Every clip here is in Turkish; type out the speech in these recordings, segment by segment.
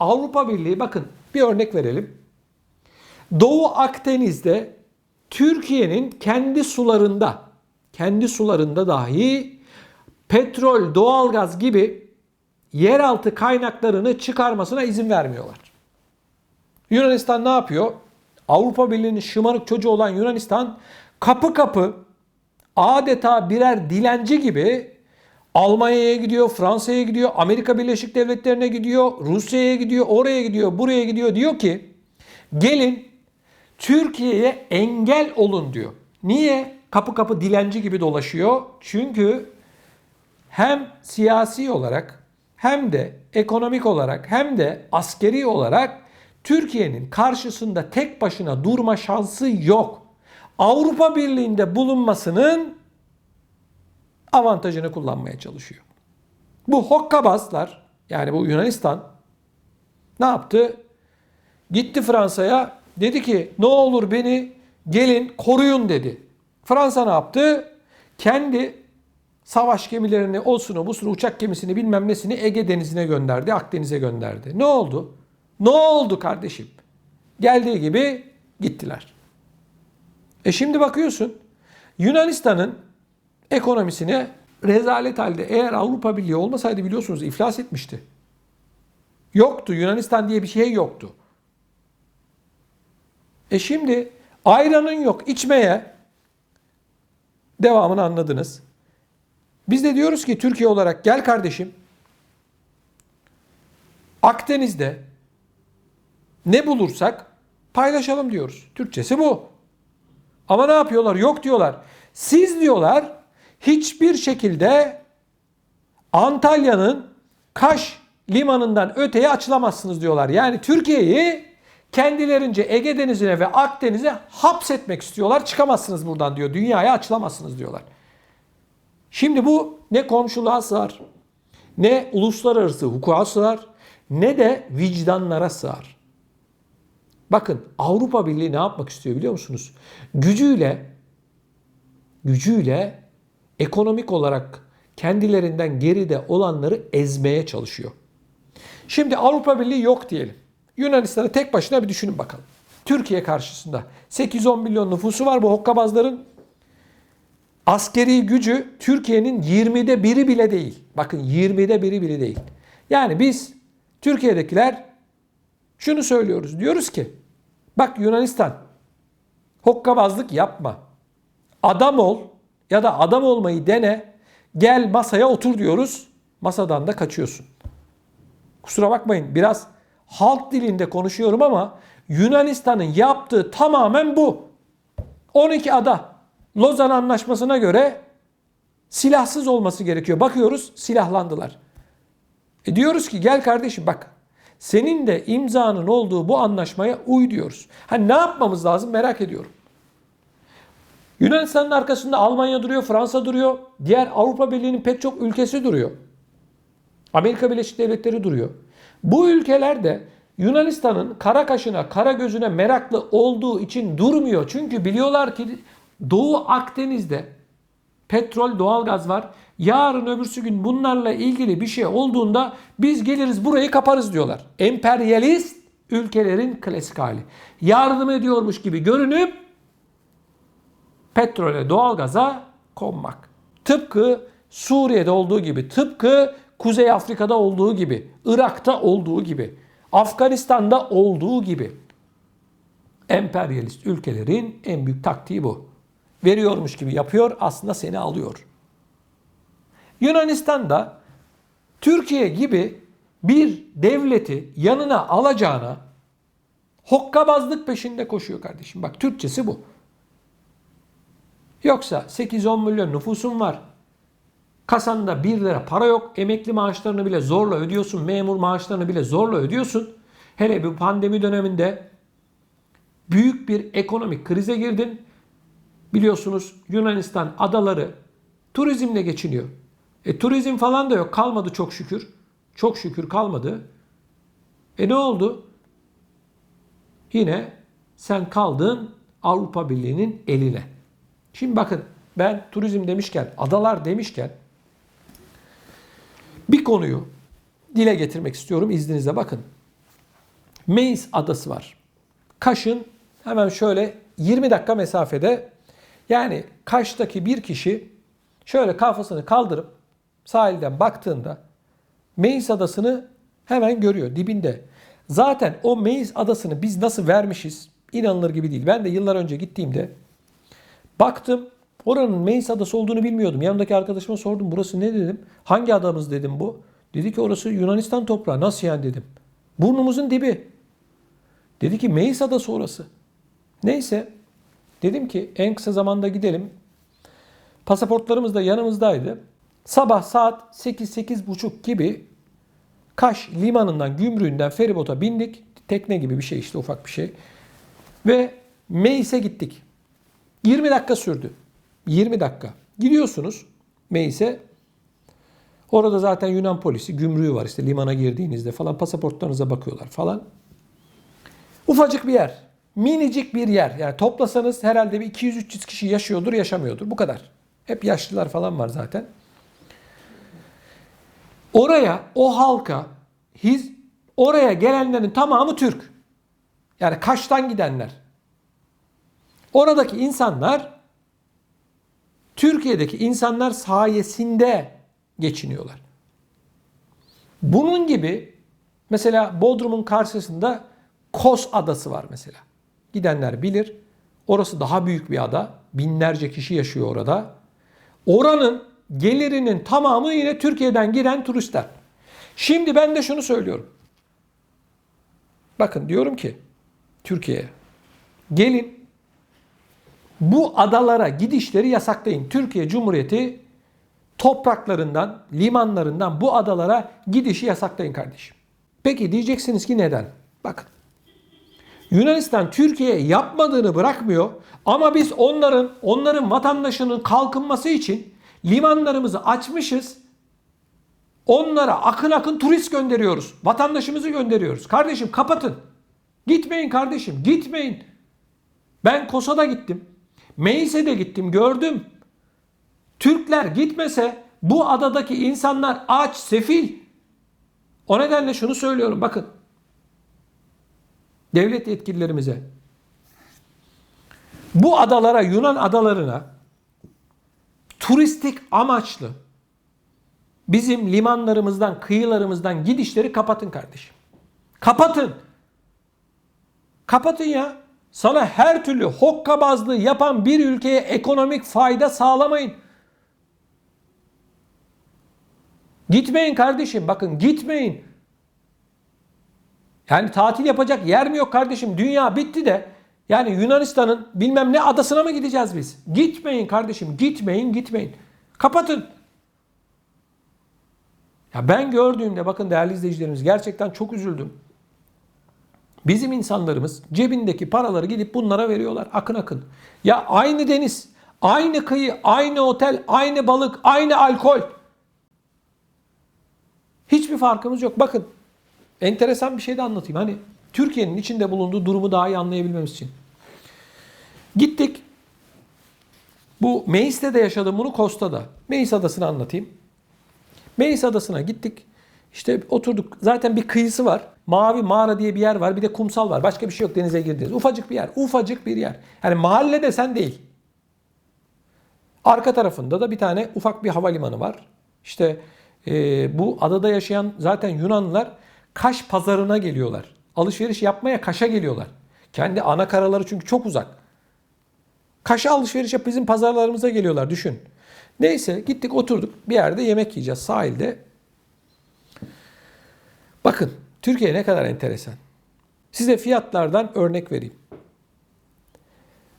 Avrupa Birliği bakın bir örnek verelim. Doğu Akdeniz'de Türkiye'nin kendi sularında, kendi sularında dahi petrol, doğalgaz gibi yeraltı kaynaklarını çıkarmasına izin vermiyorlar. Yunanistan ne yapıyor? Avrupa Birliği'nin şımarık çocuğu olan Yunanistan kapı kapı adeta birer dilenci gibi Almanya'ya gidiyor, Fransa'ya gidiyor, Amerika Birleşik Devletleri'ne gidiyor, Rusya'ya gidiyor, oraya gidiyor, buraya gidiyor. Diyor ki gelin Türkiye'ye engel olun diyor. Niye? Kapı kapı dilenci gibi dolaşıyor. Çünkü hem siyasi olarak hem de ekonomik olarak hem de askeri olarak Türkiye'nin karşısında tek başına durma şansı yok. Avrupa Birliği'nde bulunmasının avantajını kullanmaya çalışıyor. Bu hokkabazlar yani bu Yunanistan ne yaptı? Gitti Fransa'ya dedi ki ne olur beni gelin koruyun dedi. Fransa ne yaptı? Kendi savaş gemilerini olsunu busunu uçak gemisini bilmem nesini Ege Denizi'ne gönderdi, Akdeniz'e gönderdi. Ne oldu? Ne oldu kardeşim? Geldiği gibi gittiler. E şimdi bakıyorsun Yunanistan'ın ekonomisine rezalet halde eğer Avrupa Birliği olmasaydı biliyorsunuz iflas etmişti. Yoktu. Yunanistan diye bir şey yoktu. E şimdi ayranın yok içmeye devamını anladınız. Biz de diyoruz ki Türkiye olarak gel kardeşim Akdeniz'de ne bulursak paylaşalım diyoruz. Türkçesi bu. Ama ne yapıyorlar? Yok diyorlar. Siz diyorlar hiçbir şekilde Antalya'nın Kaş limanından öteye açılamazsınız diyorlar. Yani Türkiye'yi kendilerince Ege Denizi'ne ve Akdeniz'e hapsetmek istiyorlar. Çıkamazsınız buradan diyor. Dünyaya açılamazsınız diyorlar. Şimdi bu ne komşuluğa sığar, ne uluslararası hukuka sığar, ne de vicdanlara sığar. Bakın Avrupa Birliği ne yapmak istiyor biliyor musunuz? Gücüyle gücüyle ekonomik olarak kendilerinden geride olanları ezmeye çalışıyor. Şimdi Avrupa Birliği yok diyelim. Yunanistan'ı tek başına bir düşünün bakalım. Türkiye karşısında 8-10 milyon nüfusu var bu hokkabazların. Askeri gücü Türkiye'nin 20'de biri bile değil. Bakın 20'de biri bile değil. Yani biz Türkiye'dekiler şunu söylüyoruz. Diyoruz ki bak Yunanistan hokkabazlık yapma. Adam ol ya da adam olmayı dene. Gel masaya otur diyoruz. Masadan da kaçıyorsun. Kusura bakmayın biraz halk dilinde konuşuyorum ama Yunanistan'ın yaptığı tamamen bu. 12 ada Lozan Anlaşması'na göre silahsız olması gerekiyor. Bakıyoruz silahlandılar. E diyoruz ki gel kardeşim bak senin de imzanın olduğu bu anlaşmaya uy diyoruz. Hani ne yapmamız lazım merak ediyorum. Yunanistan'ın arkasında Almanya duruyor, Fransa duruyor. Diğer Avrupa Birliği'nin pek çok ülkesi duruyor. Amerika Birleşik Devletleri duruyor. Bu ülkeler de Yunanistan'ın kara kaşına, kara gözüne meraklı olduğu için durmuyor. Çünkü biliyorlar ki Doğu Akdeniz'de petrol, doğalgaz var. Yarın öbürsü gün bunlarla ilgili bir şey olduğunda biz geliriz burayı kaparız diyorlar. Emperyalist ülkelerin klasik hali. Yardım ediyormuş gibi görünüp petrole, doğalgaza konmak. Tıpkı Suriye'de olduğu gibi, tıpkı Kuzey Afrika'da olduğu gibi, Irak'ta olduğu gibi, Afganistan'da olduğu gibi. Emperyalist ülkelerin en büyük taktiği bu. Veriyormuş gibi yapıyor, aslında seni alıyor. Yunanistan'da Türkiye gibi bir devleti yanına alacağına hokkabazlık peşinde koşuyor kardeşim. Bak Türkçesi bu. Yoksa 8-10 milyon nüfusun var. Kasanda 1 lira para yok. Emekli maaşlarını bile zorla ödüyorsun. Memur maaşlarını bile zorla ödüyorsun. Hele bu pandemi döneminde büyük bir ekonomik krize girdin. Biliyorsunuz Yunanistan adaları turizmle geçiniyor. E turizm falan da yok. Kalmadı çok şükür. Çok şükür kalmadı. E ne oldu? Yine sen kaldın Avrupa Birliği'nin eline. Şimdi bakın ben turizm demişken, adalar demişken bir konuyu dile getirmek istiyorum izninizle bakın. Meis adası var. Kaş'ın hemen şöyle 20 dakika mesafede yani Kaş'taki bir kişi şöyle kafasını kaldırıp sahilden baktığında Meis adasını hemen görüyor dibinde. Zaten o Meis adasını biz nasıl vermişiz inanılır gibi değil. Ben de yıllar önce gittiğimde baktım oranın Meis adası olduğunu bilmiyordum. Yanımdaki arkadaşıma sordum burası ne dedim. Hangi adamız dedim bu. Dedi ki orası Yunanistan toprağı. Nasıl yani dedim. Burnumuzun dibi. Dedi ki Meis adası orası. Neyse dedim ki en kısa zamanda gidelim. Pasaportlarımız da yanımızdaydı. Sabah saat 8-8.30 gibi Kaş limanından, gümrüğünden feribota bindik. Tekne gibi bir şey işte ufak bir şey. Ve Meis'e gittik. 20 dakika sürdü. 20 dakika. Gidiyorsunuz Meis'e. Orada zaten Yunan polisi, gümrüğü var işte limana girdiğinizde falan pasaportlarınıza bakıyorlar falan. Ufacık bir yer. Minicik bir yer. Yani toplasanız herhalde bir 200-300 kişi yaşıyordur, yaşamıyordur. Bu kadar. Hep yaşlılar falan var zaten. Oraya, o halka, hiz, oraya gelenlerin tamamı Türk. Yani Kaş'tan gidenler. Oradaki insanlar Türkiye'deki insanlar sayesinde geçiniyorlar. Bunun gibi mesela Bodrum'un karşısında Kos Adası var mesela. Gidenler bilir. Orası daha büyük bir ada. Binlerce kişi yaşıyor orada. Oranın gelirinin tamamı yine Türkiye'den giren turistler. Şimdi ben de şunu söylüyorum. Bakın diyorum ki Türkiye'ye gelin bu adalara gidişleri yasaklayın. Türkiye Cumhuriyeti topraklarından, limanlarından bu adalara gidişi yasaklayın kardeşim. Peki diyeceksiniz ki neden? Bakın. Yunanistan Türkiye'ye yapmadığını bırakmıyor ama biz onların onların vatandaşının kalkınması için limanlarımızı açmışız. Onlara akın akın turist gönderiyoruz. Vatandaşımızı gönderiyoruz. Kardeşim kapatın. Gitmeyin kardeşim, gitmeyin. Ben Kosa'da gittim. Meis'e de gittim, gördüm. Türkler gitmese bu adadaki insanlar aç, sefil. O nedenle şunu söylüyorum bakın. Devlet yetkililerimize. Bu adalara, Yunan adalarına turistik amaçlı bizim limanlarımızdan, kıyılarımızdan gidişleri kapatın kardeşim. Kapatın. Kapatın ya. Sana her türlü hokkabazlığı yapan bir ülkeye ekonomik fayda sağlamayın. Gitmeyin kardeşim. Bakın gitmeyin. Yani tatil yapacak yer mi yok kardeşim? Dünya bitti de yani Yunanistan'ın bilmem ne adasına mı gideceğiz biz? Gitmeyin kardeşim. Gitmeyin, gitmeyin. Kapatın. Ya ben gördüğümde bakın değerli izleyicilerimiz gerçekten çok üzüldüm. Bizim insanlarımız cebindeki paraları gidip bunlara veriyorlar akın akın. Ya aynı deniz, aynı kıyı, aynı otel, aynı balık, aynı alkol. Hiçbir farkımız yok. Bakın enteresan bir şey de anlatayım. Hani Türkiye'nin içinde bulunduğu durumu daha iyi anlayabilmemiz için. Gittik. Bu Meis'te de yaşadım bunu Kosta'da. Meis Adası'nı anlatayım. Meis Adası'na gittik. İşte oturduk. Zaten bir kıyısı var. Mavi mağara diye bir yer var. Bir de kumsal var. Başka bir şey yok denize girdiğiniz. Ufacık bir yer. Ufacık bir yer. Yani mahalle desen değil. Arka tarafında da bir tane ufak bir havalimanı var. İşte e, bu adada yaşayan zaten Yunanlılar Kaş pazarına geliyorlar. Alışveriş yapmaya Kaş'a geliyorlar. Kendi ana karaları çünkü çok uzak. Kaş'a alışveriş yap bizim pazarlarımıza geliyorlar düşün. Neyse gittik oturduk bir yerde yemek yiyeceğiz sahilde. Bakın Türkiye ne kadar enteresan. Size fiyatlardan örnek vereyim.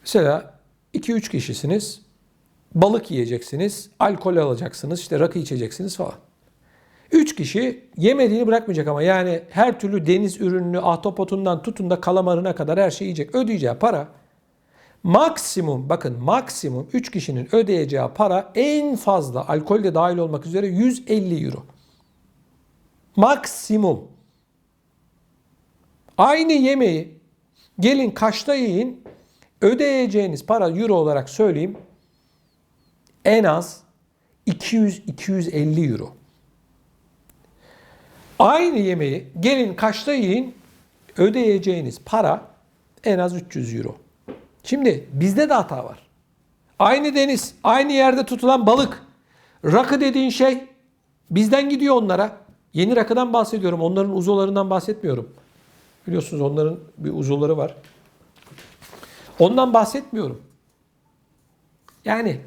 Mesela 2-3 kişisiniz. Balık yiyeceksiniz, alkol alacaksınız, işte rakı içeceksiniz falan. 3 kişi yemediğini bırakmayacak ama yani her türlü deniz ürününü ahtapotundan tutun da kalamarına kadar her şeyi yiyecek. Ödeyeceği para maksimum bakın maksimum 3 kişinin ödeyeceği para en fazla alkol de dahil olmak üzere 150 euro. Maksimum. Aynı yemeği gelin kaçta yiyin ödeyeceğiniz para euro olarak söyleyeyim en az 200-250 euro. Aynı yemeği gelin kaçta yiyin ödeyeceğiniz para en az 300 euro. Şimdi bizde de hata var. Aynı deniz, aynı yerde tutulan balık. Rakı dediğin şey bizden gidiyor onlara. Yeni rakıdan bahsediyorum. Onların uzolarından bahsetmiyorum. Biliyorsunuz onların bir uzuları var. Ondan bahsetmiyorum. Yani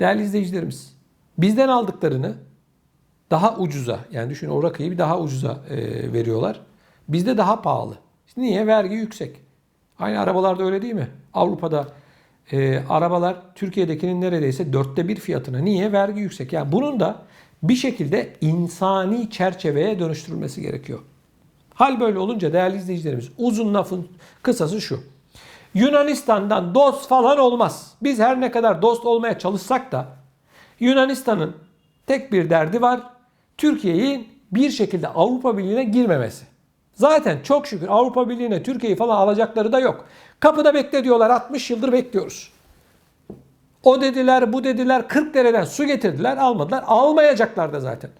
değerli izleyicilerimiz bizden aldıklarını daha ucuza yani düşün o rakıyı bir daha ucuza e, veriyorlar. Bizde daha pahalı. Niye? Vergi yüksek. Aynı arabalarda öyle değil mi? Avrupa'da e, arabalar Türkiye'dekinin neredeyse dörtte bir fiyatına. Niye? Vergi yüksek. Yani bunun da bir şekilde insani çerçeveye dönüştürülmesi gerekiyor. Hal böyle olunca değerli izleyicilerimiz uzun lafın kısası şu. Yunanistan'dan dost falan olmaz. Biz her ne kadar dost olmaya çalışsak da Yunanistan'ın tek bir derdi var. Türkiye'nin bir şekilde Avrupa Birliği'ne girmemesi. Zaten çok şükür Avrupa Birliği'ne Türkiye'yi falan alacakları da yok. Kapıda bekle diyorlar 60 yıldır bekliyoruz. O dediler bu dediler 40 dereden su getirdiler almadılar almayacaklar da zaten.